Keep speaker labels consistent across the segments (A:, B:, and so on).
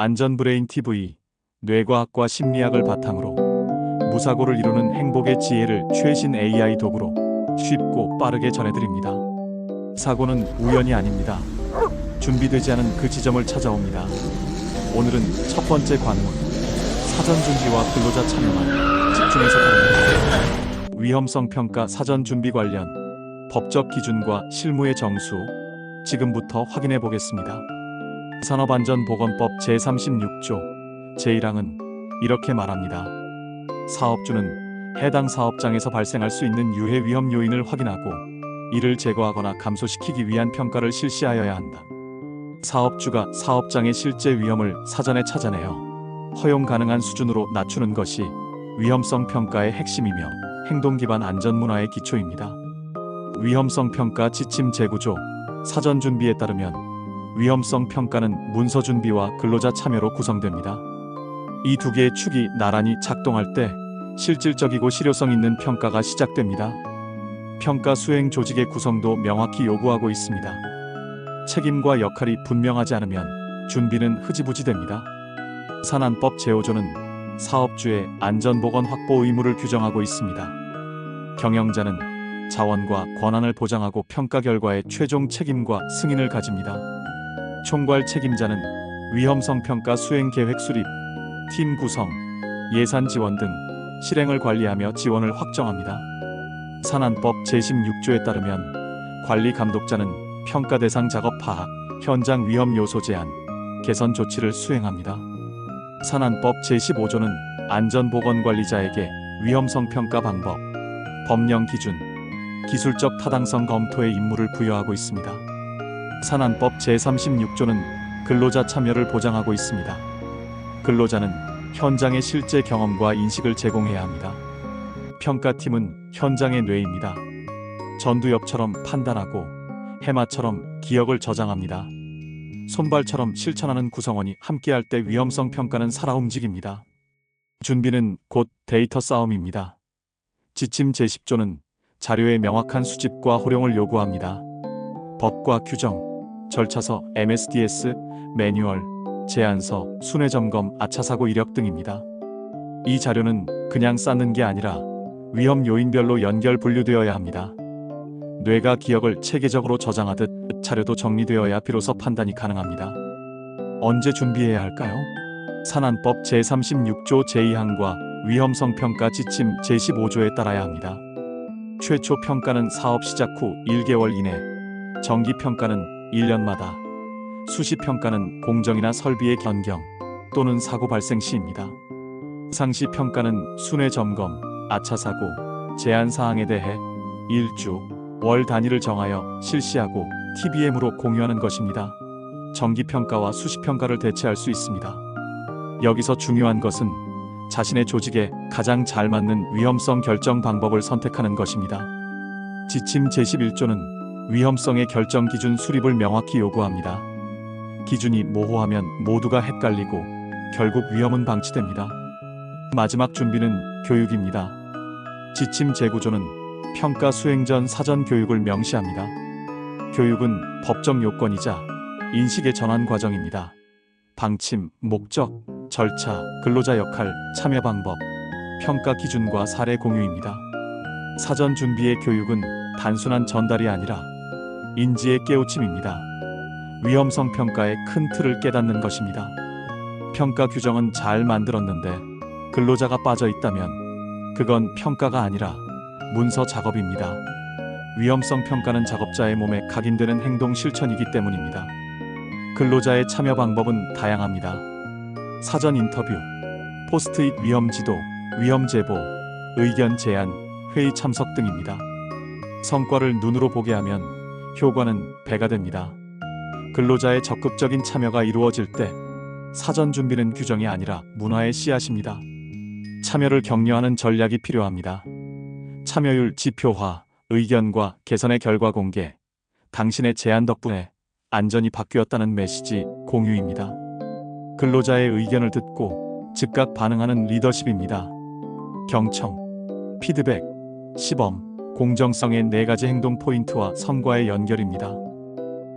A: 안전브레인 TV 뇌과학과 심리학을 바탕으로 무사고를 이루는 행복의 지혜를 최신 AI 도구로 쉽고 빠르게 전해드립니다. 사고는 우연이 아닙니다. 준비되지 않은 그 지점을 찾아옵니다. 오늘은 첫 번째 관문 사전 준비와 근로자 참여만 집중해서 다룹니다. 위험성 평가 사전 준비 관련 법적 기준과 실무의 정수 지금부터 확인해 보겠습니다. 산업안전보건법 제36조 제1항은 이렇게 말합니다. 사업주는 해당 사업장에서 발생할 수 있는 유해 위험 요인을 확인하고 이를 제거하거나 감소시키기 위한 평가를 실시하여야 한다. 사업주가 사업장의 실제 위험을 사전에 찾아내어 허용 가능한 수준으로 낮추는 것이 위험성 평가의 핵심이며 행동 기반 안전 문화의 기초입니다. 위험성 평가 지침 제구조 사전 준비에 따르면 위험성 평가는 문서 준비와 근로자 참여로 구성됩니다. 이 두 개의 축이 나란히 작동할 때 실질적이고 실효성 있는 평가가 시작됩니다. 평가 수행 조직의 구성도 명확히 요구하고 있습니다. 책임과 역할이 분명하지 않으면 준비는 흐지부지 됩니다. 산안법 제5조는 사업주의 안전보건 확보 의무를 규정하고 있습니다. 경영자는 자원과 권한을 보장하고 평가 결과의 최종 책임과 승인을 가집니다. 총괄 책임자는 위험성 평가 수행 계획 수립, 팀 구성, 예산 지원 등 실행을 관리하며 지원을 확정합니다. 산안법 제16조에 따르면 관리 감독자는 평가 대상 작업 파악, 현장 위험 요소 제한, 개선 조치를 수행합니다. 산안법 제15조는 안전보건관리자에게 위험성 평가 방법, 법령 기준, 기술적 타당성 검토의 임무를 부여하고 있습니다. 산안법 제36조는 근로자 참여를 보장하고 있습니다. 근로자는 현장의 실제 경험과 인식을 제공해야 합니다. 평가팀은 현장의 뇌입니다. 전두엽처럼 판단하고 해마처럼 기억을 저장합니다. 손발처럼 실천하는 구성원이 함께할 때 위험성 평가는 살아 움직입니다. 준비는 곧 데이터 싸움입니다. 지침 제10조는 자료의 명확한 수집과 활용을 요구합니다. 법과 규정, 절차서, MSDS, 매뉴얼, 제안서, 순회 점검, 아차사고 이력 등입니다. 이 자료는 그냥 쌓는 게 아니라 위험 요인별로 연결 분류되어야 합니다. 뇌가 기억을 체계적으로 저장하듯 자료도 정리되어야 비로소 판단이 가능합니다. 언제 준비해야 할까요? 산안법 제36조 제2항과 위험성 평가 지침 제15조에 따라야 합니다. 최초 평가는 사업 시작 후 1개월 이내, 정기 평가는 1년마다, 수시 평가는 공정이나 설비의 변경 또는 사고 발생 시입니다. 상시 평가는 순회 점검, 아차 사고, 제한 사항에 대해 일주, 월 단위를 정하여 실시하고 TBM으로 공유하는 것입니다. 정기 평가와 수시 평가를 대체할 수 있습니다. 여기서 중요한 것은 자신의 조직에 가장 잘 맞는 위험성 결정 방법을 선택하는 것입니다. 지침 제11조는 위험성의 결정 기준 수립을 명확히 요구합니다. 기준이 모호하면 모두가 헷갈리고 결국 위험은 방치됩니다. 마지막 준비는 교육입니다. 지침 제9조는 평가 수행 전 사전 교육을 명시합니다. 교육은 법적 요건이자 인식의 전환 과정입니다. 방침, 목적, 절차, 근로자 역할, 참여 방법, 평가 기준과 사례 공유입니다. 사전 준비의 교육은 단순한 전달이 아니라 인지의 깨우침입니다. 위험성 평가의 큰 틀을 깨닫는 것입니다. 평가 규정은 잘 만들었는데 근로자가 빠져 있다면 그건 평가가 아니라 문서 작업입니다. 위험성 평가는 작업자의 몸에 각인되는 행동 실천이기 때문입니다. 근로자의 참여 방법은 다양합니다. 사전 인터뷰, 포스트잇 위험 지도, 위험 제보, 의견 제안, 회의 참석 등입니다. 성과를 눈으로 보게 하면 효과는 배가 됩니다. 근로자의 적극적인 참여가 이루어질 때 사전 준비는 규정이 아니라 문화의 씨앗입니다. 참여를 격려하는 전략이 필요합니다. 참여율 지표화, 의견과 개선의 결과 공개, 당신의 제안 덕분에 안전이 바뀌었다는 메시지 공유입니다. 근로자의 의견을 듣고 즉각 반응하는 리더십입니다. 경청, 피드백, 시범, 공정성의 네 가지 행동 포인트와 성과의 연결입니다.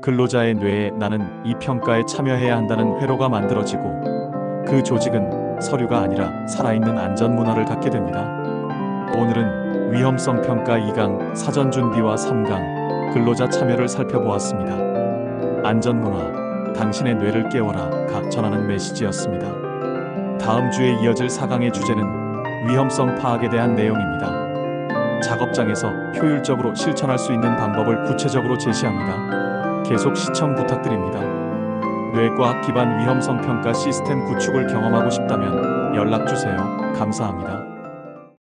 A: 근로자의 뇌에 나는 이 평가에 참여해야 한다는 회로가 만들어지고 그 조직은 서류가 아니라 살아있는 안전 문화를 갖게 됩니다. 오늘은 위험성 평가 2강 사전 준비와 3강 근로자 참여를 살펴보았습니다. 안전 문화, 당신의 뇌를 깨워라 가 전하는 메시지였습니다. 다음 주에 이어질 4강의 주제는 위험성 파악에 대한 내용입니다. 작업장에서 효율적으로 실천할 수 있는 방법을 구체적으로 제시합니다. 계속 시청 부탁드립니다. 뇌과학 기반 위험성 평가 시스템 구축을 경험하고 싶다면 연락 주세요. 감사합니다.